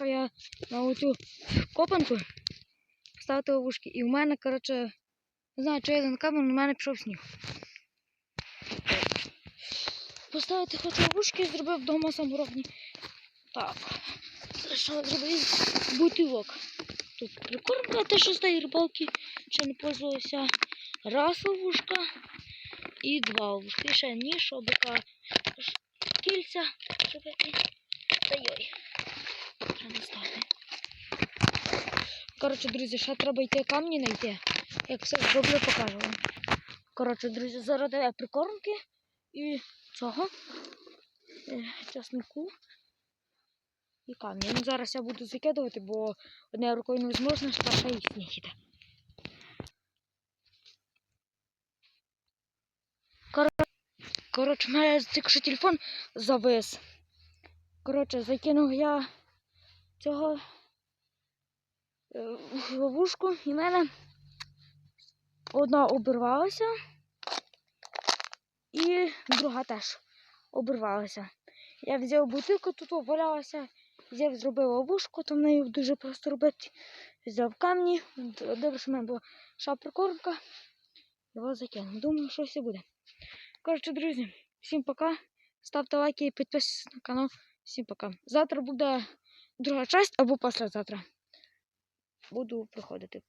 приїхав я на оцю копанку поставити ловушки. І в мене, коротше, не знаю, чи я на камеру, але в мене пішов сніг. Поставити хочу ловушки, зробив вдома саморобні. Так. Що зробив бутилок. Тут прикормка те, що з тієї рибалки ще не пользувалася. Раз ловушка і два ловушки. І ще ніж, обика, кільця. Та йой. Не стане. Коротше, друзі, ще треба йти камні знайти. Як все зроблю, покажу вам. Коротше, друзі, зараз я прикормки і цього е, часнику і камні. Ну, зараз я буду закидувати, бо однією рукою не що ще і сніг іде. Коротше, в мене тільки що телефон завис. Коротше, закинув я цього е, ловушку і в мене одна обірвалася і друга теж обірвалася. Я взяв бутилку, тут валялася, взяв, зробив ловушку, там нею дуже просто робити. Взяв камні, д- добре, що в мене була ша прикормка, його закинув. Думаю, що все буде. Коротше, друзі, всім пока. Ставте лайки і підписуйтесь на канал. Всім пока. Завтра буде друга часть або післязавтра. Буду приходити.